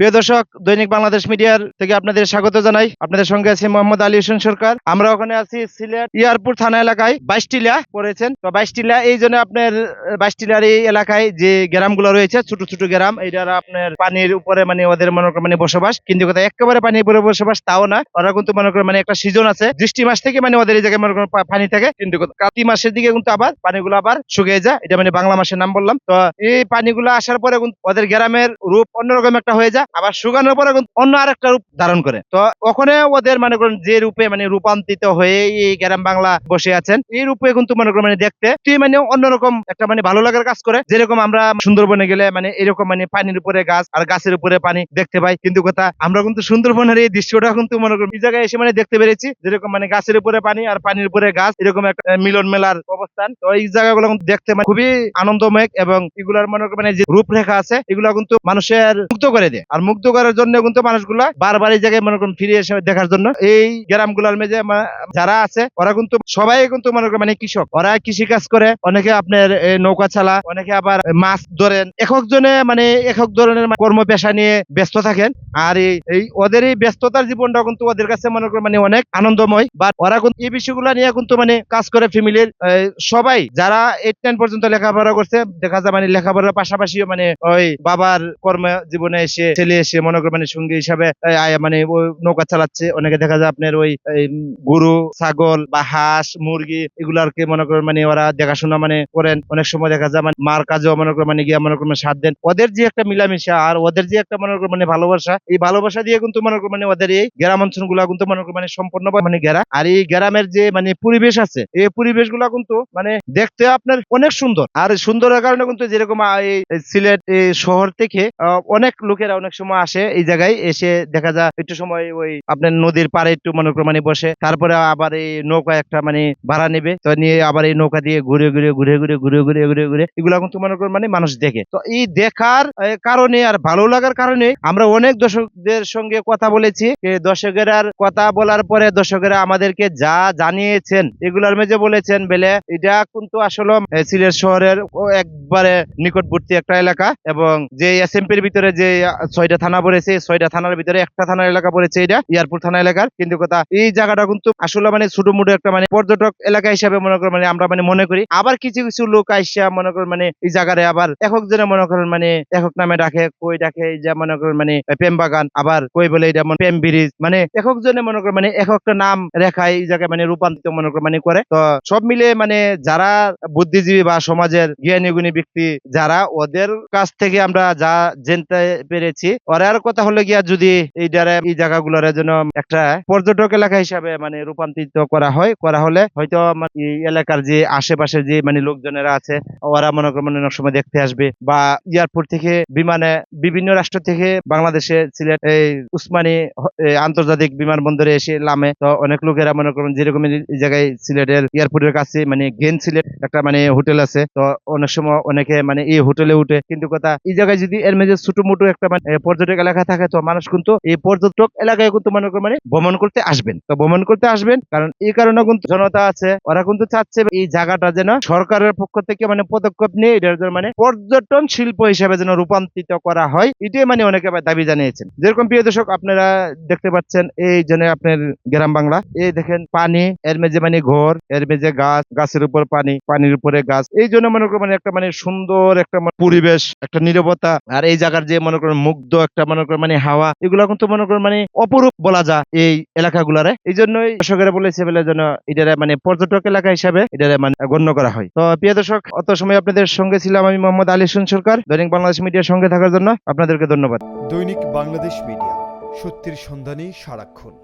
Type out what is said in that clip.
প্রিয় দর্শক, দৈনিক বাংলাদেশ মিডিয়ার থেকে আপনাদের স্বাগত জানাই। আপনাদের সঙ্গে আছে মোহাম্মদ আলী হোসেন সরকার। আমরা ওখানে আছি সিলেট ইয়ারপুর থানা এলাকায়, বাইশটিলা পড়েছেন। তো বাইশটিলা, এই জন্য আপনার, বাইশটিলার এই এলাকায় যে গ্রামগুলো রয়েছে, ছোট ছোট গ্রাম, এইটার আপনার পানির উপরে মানে ওদের মনে করেন মানে বসবাস। কিন্তু কথা একেবারে পানির উপরে বসবাস তাও না, ওরা কিন্তু মনে করেন মানে একটা সিজন আছে। বৃষ্টি মাস থেকে মানে ওদের এই জায়গায় মনে করেন পানি থাকে। কিন্তু কাতি মাসের দিকে কিন্তু আবার পানিগুলো আবার শুকিয়ে যায়। এটা মানে বাংলা মাসের নাম বললাম। তো এই পানিগুলো আসার পরে ওদের গ্রামের রূপ অন্যরকম একটা হয়ে যায়। আবার শুকানোর পরে অন্য আরেকটা রূপ ধারণ করে। তো ওখানে ওদের মনে করেন যে রূপে মানে রূপান্তরিত হয়ে এই গ্রাম বাংলা বসে আছেন, এই রূপে কিন্তু মনে করেন মানে দেখতে মানে অন্যরকম একটা মানে ভালো লাগার কাজ করে। যেরকম আমরা সুন্দরবনে গেলে মানে এরকম মানে পানির উপরে গাছ আর গাছের উপরে পানি দেখতে পাই। কিন্তু কথা আমরা কিন্তু সুন্দরবনের এই দৃশ্যটা কিন্তু মনে করেন এই জায়গায় এসে মানে দেখতে পেরেছি। যেরকম মানে গাছের উপরে পানি আর পানির উপরে গাছ, এরকম একটা মিলন মেলার অবস্থান। তো এই জায়গাগুলো দেখতে মানে খুবই আনন্দময় এবং এগুলার মনে করেন মানে যে রূপরেখা আছে, এগুলো কিন্তু মানুষের মুক্ত করে দেয়। আর মুক্ত করার জন্য কিন্তু মানুষগুলা বারবার এই জায়গায় মনে করেন ফিরে এসে দেখার জন্য। এই গ্রামগুলোর মেঝে যারা আছে, ওরা কিন্তু, সবাই কিন্তু মনে করেন মানে কৃষক। ওরা কৃষি কাজ করে, অনেকে আপনার নৌকা চালা, অনেকে আবার মাছ ধরেন। একক জনে মানে একক ধরনের কর্ম পেশা নিয়ে ব্যস্ত থাকেন। আর এই ওদের এই ব্যস্ততার জীবনটা কিন্তু ওদের কাছে মনে করেন মানে অনেক আনন্দময়। বা ওরা কিন্তু, এই বিষয়গুলো নিয়ে কিন্তু মানে কাজ করে ফ্যামিলির সবাই। যারা এইট, নাইন পর্যন্ত লেখাপড়া করছে, দেখা যায় মানে লেখাপড়ার পাশাপাশিও মানে ওই বাবার কর্ম জীবনে এসে ছেলে এসে মনে করে মানে সঙ্গী হিসাবে মানে ওই নৌকা চালাচ্ছে। অনেকে দেখা যায় আপনার ওই গরু, ছাগল বা হাঁস, মুরগি এগুলারকে মনে করেন মানে ওরা দেখাশোনা মানে করেন। অনেক সময় দেখা যায় মানে মার কাজেও মনে করেন মানে গিয়া মনে করেন সাথ দেন। ওদের যে একটা মিলামিশা আর ওদের যে একটা মনে করেন মানে ভালোবাসা, এই ভালোবাসা দিয়ে কিন্তু মনে করেন মানে ওদের এই গ্রাম অঞ্চলগুলা কিন্তু মনে করেন মানে সম্পূর্ণ মানে ঘেরা আর এই গ্রামের যে মানে পরিবেশ আছে, এই পরিবেশগুলা কিন্তু মানে দেখতে আপনার অনেক সুন্দর। আর সুন্দরের কারণে কিন্তু যেরকম এই সিলেট শহর থেকে অনেক লোকেরা, অনেক সময় আসে এই জায়গায়, এসে দেখা যায় একটু সময় ওই আপনার নদীর পাড়ে একটু মনে বসে, তারপরে আবার এই নৌকা একটা মানে ভাড়া নেবে, তো নিয়ে আবার এই নৌকা দিয়ে ঘুরে ঘুরে ঘুরে ঘুরে ঘুরে ঘুরে ঘুরে ঘুরে, এগুলা কিন্তু মনে মানে মানুষ দেখে। তো এই দেখার কারণে আর ভালো লাগার কারণে আমরা অনেক দর্শকদের সঙ্গে কথা বলেছি দর্শকেরা কথা বলার পরে দর্শকেরা আমাদেরকে যা জানিয়েছেন, এগুলার মেঝে বলেছেন, বেলে, এটা কিন্তু আসলে সিলেট শহরের একবারে নিকটবর্তী একটা এলাকা এবং যে এসএমপির ভিতরে যে ছয়টা থানা পড়েছে, ছয়টা থানার ভিতরে একটা থানার এলাকা পড়েছে এটা এয়ারপোর্ট থানা এলাকার। কিন্তু কথা, এই জায়গাটা কিন্তু আসলে মানে ছোট মোটো একটা মানে পর্যটক এলাকা হিসাবে মনে করেন মানে আমরা মানে মনে করি। আবার কিছু কিছু লোক আইসা মনে করেন মানে এই জায়গায় আবার একক জনে মনে করেন মানে একক নামে ডাকে, কই ডাকে যে মনে করেন মানে প্রেম বাগান, আবার কই বলে এটা মনে- প্রেম ব্রিজ মানে একক জনে মনে করেন মানে একটা নাম রেখায় এই জায়গায় মানে রূপান্তরিত মনে করেন মানে করে। তো সব মিলে মানে যারা বুদ্ধিজীবী বা সমাজের জ্ঞানী গুণী ব্যক্তি, যারা ওদের কাছ থেকে আমরা যা জানতে পেরেছি ওরার কথা হলো গিয়া যদি এই দ্বারা এই জায়গাগুলোর জন্য একটা পর্যটক এলাকা হিসাবে মানে রূপান্তরিত করা হয়, করা হলে হয়তো এই এলাকার যে আশেপাশে যে মানে লোকজনেরা আছে, ওরা মনে করেন অনেক সময় দেখতে আসবে। বা এয়ারপোর্ট থেকে বিমানে বিভিন্ন রাষ্ট্র থেকে বাংলাদেশে সিলেট এই উসমানী আন্তর্জাতিক বিমানবন্দরে এসে নামে। তো অনেক লোকেরা মনে করেন যেরকম এই জায়গায় সিলেটের এয়ারপোর্টের কাছে মানে গেন সিলেট একটা মানে হোটেল আছে। তো অনেক সময় অনেকে মানে এই হোটেলে উঠে। কিন্তু কথা এই জায়গায় যদি এর মেঝে ছোট মোটো একটা মানে পর্যটক এলাকা থাকে, তো মানুষ কিন্তু এই পর্যটক এলাকায় কিন্তু মনে মানে ভ্রমণ করতে আসবেন। তো ভ্রমণ করতে আসবেন, কারণ এই কারণে কিন্তু জনতা আছে, ওরা কিন্তু চাচ্ছে এই জায়গাটা যেন সরকারের পক্ষ থেকে মানে পদক্ষেপ নিয়ে এটার জন্য মানে পর্যটন শিল্প হিসেবে যেন রূপান্তরিত করা হয়, এটাই মানে অনেকে দাবি জানিয়েছেন। যেরকম প্রিয় দর্শক, আপনারা দেখতে পাচ্ছেন এই জন্য আপনার গ্রাম বাংলা, এই দেখেন পানি, এর মেঝে মানে ঘর, এর মেঝে গাছ, গাছের উপর পানি, পানির উপরে গাছ, এই জন্য মনে করেন মানে একটা মানে সুন্দর একটা মানে পরিবেশ, একটা নিরবতা, আর এই জায়গার যে মনে করেন মুগ্ধ একটা মনে করেন মানে হাওয়া, এগুলো কিন্তু মনে করেন মানে অপরূপ বলা যায় এই এলাকাগুলারে। এই জন্যই দর্শকেরা বলেছে বলে যেন এটারে মানে পর্যটক এলাকা হিসাবে এটারে মানে গণ্য করা হয়। তো প্রিয় দর্শক, অত সময় আপনাদের সঙ্গে ছিলাম আমি মোহাম্মদ আলী সুন সরকার, দৈনিক বাংলাদেশ মিডিয়ার সঙ্গে থাকার জন্য আপনাদেরকে ধন্যবাদ। দৈনিক বাংলাদেশ মিডিয়া, সত্যের সন্ধানে সারাক্ষণ।